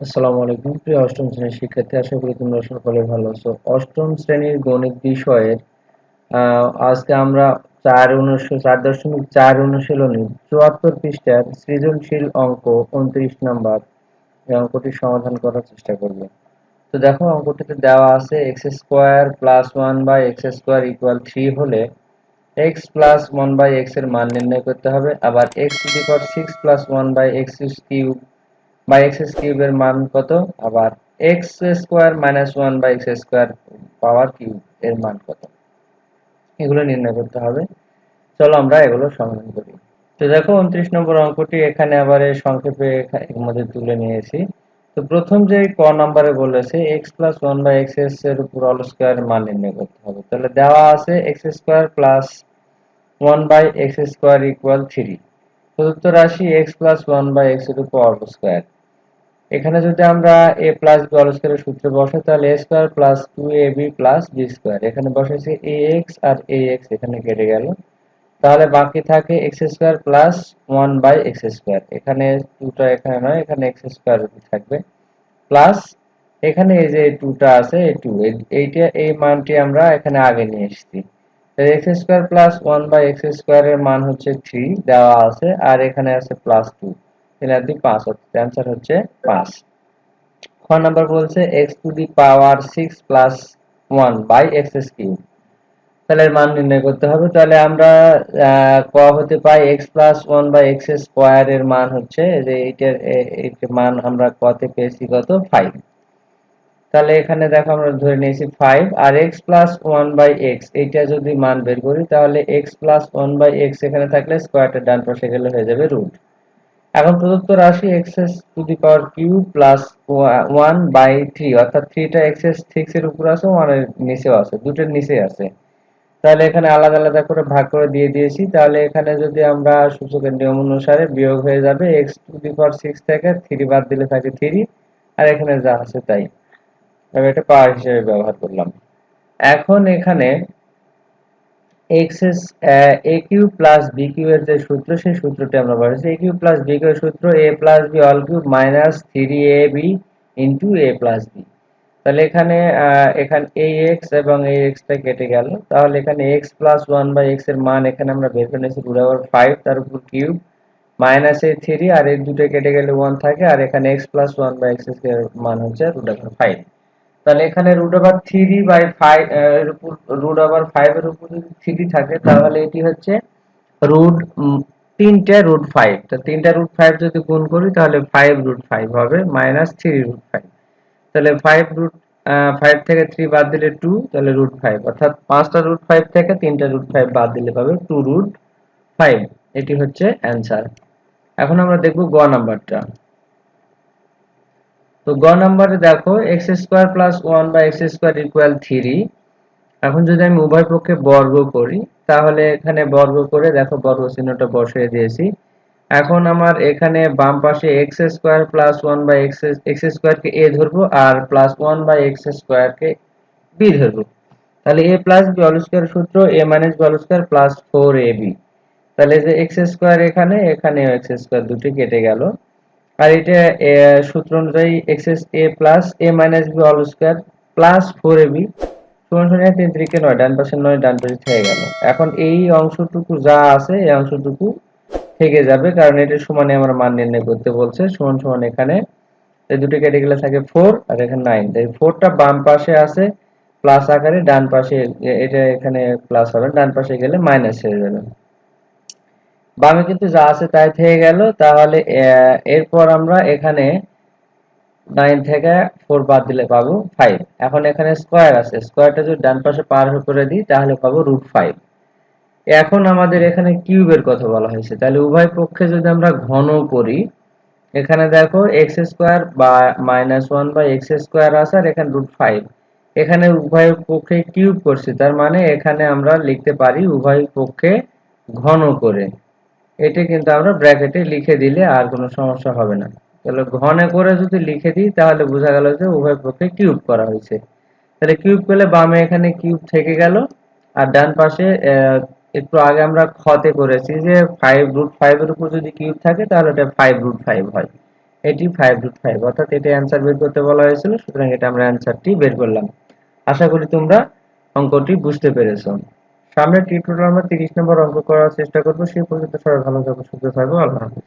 আসসালামু আলাইকুম। প্রিয় অষ্টম শ্রেণির শিক্ষার্থী, আশা করি তোমরা সকলে ভালো আছো। অষ্টম শ্রেণির গণিত বিষয়ের আজকে আমরা চার অনুশীল চার দশমিক চার অনুশীলনী চুয়াত্তর পৃষ্ঠার সৃজনশীল অঙ্ক উনত্রিশ নাম্বার এই অঙ্কটি সমাধান করার চেষ্টা করব। তো দেখো, অঙ্কটিতে দেওয়া আছে x square plus one by x square equal three হলে এক্স প্লাস ওয়ান বাই এক্সের মান নির্ণয় করতে হবে। আবার x power six plus one by x cube by x কিউবের মান কত? আবার x square minus one by x square power cube এর মান কত? এগুলো নির্ণয় করতে হবে। চলো আমরা এগুলো সমাধান করি। তো দেখো উনত্রিশ নম্বর অঙ্কটি এখানে আবার সংক্ষেপে এর মধ্যে তুলে নিয়েছি। তো প্রথম যে ক নম্বরে বলেছে x plus one by x S এর উপর অল স্কোয়ার মান নির্ণয় করতে হবে। তাহলে দেওয়া আছে x square plus one by x square equal three প্রদত্ত রাশি এক্স প্লাস ওয়ান বাই এক্সের উপর অল স্কোয়ার এখানে যদি আমরা এ প্লাস বি অল স্কোয়ারের সূত্রে বসাই, তাহলে a square plus two a b plus b square এখানে বসেছে এ এক্স আর এ এক্স এখানে কেটে গেল। তাহলে বাকি থাকে x square plus one by x square এখানে টুটা এখানে নয়, এখানে এক্স স্কোয়ার থাকবে। প্লাস এখানে এই যে টুটা আছে, এই টু এইটা, এই মানটি আমরা এখানে আগে নিয়ে এসেছি। X square plus one by x স্কোয়ারের মান হচ্ছে থ্রি দেওয়া আছে, আর এখানে আছে প্লাস টু তিন হচ্ছে পাঁচ খ নাম্বার বলছে টু দি পাওয়ার তাহলে মান নির্ণয় করতে হবে। তাহলে আমরা ক হতে পাই এর মান হচ্ছে যে মান আমরা পেয়েছি কত? ফাইভ তাহলে এখানে দেখো আমরা ধরে নিয়েছি five R x plus one by x এইটা যদি মান বের করি, তাহলে x plus one by x এখানে থাকলে স্কোয়ারটা ডান পাশে গেলে হয়ে যাবে রুট এখন প্রদত্ত রাশি x as to the power cube plus one by three অর্থাৎ থ্রিটা এক্স এস সিক্স এর উপর আছে ওয়ানের নিচেও আছে, দুটোর নিচে আছে। তাহলে এখানে আলাদা আলাদা করে ভাগ করে দিয়ে দিয়েছি। তাহলে এখানে যদি আমরা সূচকের নিয়ম অনুসারে বিয়োগ হয়ে যাবে x to the power six থেকে থ্রি বাদ দিলে থাকে থ্রি আর এখানে যা আছে তাই। আমি এটা পাওয়ার হিসেবে ব্যবহার করলাম। এখন এখানে x as a cube plus b cube এর যে সূত্র, সেই সূত্রটি আমরা বলেছি a cube plus b cube সূত্র a plus b all cube minus three a b into a plus b তাহলে এখানে এখানে এ এক্স এবং এ এক্সটা কেটে গেল। তাহলে এখানে এক্স প্লাস ওয়ান বাই এক্সের মান এখানে আমরা বের করে নিয়েছি রুট ওভার ফাইভ তার উপর কিউব মাইনাস এ থ্রি আর এই দুটো কেটে গেলে ওয়ান থাকে, আর এখানে এক্স প্লাস ওয়ান বাই এক্সের মান হচ্ছে রুট ওভার ফাইভ তাহলে এখানে root over three by five root over five এর উপর যদি থ্রি থাকে, তাহলে এটি হচ্ছে রুট তিনটে রুট ফাইভ তো তিনটা রুট ফাইভ যদি গুণ করি, তাহলে ফাইভ রুট ফাইভ হবে মাইনাস থ্রি রুট ফাইভ তাহলে ফাইভ রুট ফাইভ থেকে থ্রি বাদ দিলে টু তাহলে রুট ফাইভ অর্থাৎ পাঁচটা রুট ফাইভ থেকে তিনটা রুট ফাইভ বাদ দিলে পাবে টু রুট ফাইভ এটি হচ্ছে অ্যান্সার এখন আমরা দেখব গ নাম্বারটা তো গ নাম্বারে দেখো x square plus one by x square equal three এখন যদি আমি উভয় পক্ষে বর্গ করি, তাহলে এখানে বর্গ করে দেখো বর্গ চিহ্নটা বসিয়ে দিয়েছি। এখন আমার এখানে বাম পাশে x square plus one by x x স্কোয়ারকে এ ধরবো আর প্লাস ওয়ান বাই এক্স স্কোয়ারকে বি ধরবো। তাহলে a plus b all square সূত্র a minus b all square plus four a b তাহলে যে এক্স স্কোয়ার এখানে এখানে এক্স স্কোয়ার দুটি কেটে গেল। আর এটা সূত্র অনুযায়ী x as a plus a minus b all square plus four a b সমান সমান তিন তিরিকে নয়, ডান পাশে নয়, ডান পাশে থেকে গেল। এখন এই অংশটুকু যা আছে, এই অংশটুকু থেকে যাবে, কারণ এটা সমানে আমার মান নির্ণয় করতে বলছে, সমান সমান এখানে এই দুটো কেটে গেলে থাকে ফোর আর এখানে নাইন তাই ফোরটা বাম পাশে আছে প্লাস আকারে ডান পাশে এটা এখানে প্লাস হবে, ডান পাশে গেলে মাইনাস হয়ে যাবে। বামে কিন্তু যা আছে তাই থেকে গেল, তাহলে এরপর আমরা এখানে নাইন থেকে ফোর বাদ দিলে পাবো ফাইভ এখন এখানে স্কোয়ার আছে স্কোয়ারটা যদি ডান পাশে পার করে দিই, তাহলে পাবো রুট ফাইভ এখন আমাদের এখানে কিউবের কথা বলা হয়েছে। তাহলে উভয় পক্ষে যদি আমরা ঘন করি, এখানে দেখো এক্স স্কোয়ার বা minus one by x square আছে আর এখানে রুট ফাইভ এখানে উভয় পক্ষে কিউব করছি, তার মানে এখানে আমরা লিখতে পারি উভয় পক্ষে ঘন করে। এটা কিন্তু আমরা ব্র্যাকেটে লিখে দিলে আর কোনো সমস্যা হবে না। তাহলে ঘনে করে যদি লিখে দিই, তাহলে বোঝা গেল যে উভয় পক্ষে কিউব করা হয়েছে। তাহলে কিউব করলে বামে এখানে কিউব থেকে গেল, আর ডান পাশে একটু আগে আমরা খতে করেছি যে ফাইভ রুট ফাইভ এর উপর যদি কিউব থাকে, তাহলে এটা ফাইভ রুট ফাইভ হয়। এটি ফাইভ রুট ফাইভ অর্থাৎ এটা অ্যান্সার বের করতে বলা হয়েছিল, সুতরাং এটা আমরা অ্যান্সারটি বের করলাম। আশা করি তোমরা অঙ্কটি বুঝতে পেরেছ। সামনের টিউটোরিয়াল আমরা তিরিশ নম্বর অঙ্ক করার চেষ্টা করব সেই পর্যন্ত সবাই ভালো থাকো, সুস্থ থাকো, আল্লাহ হাফিজ।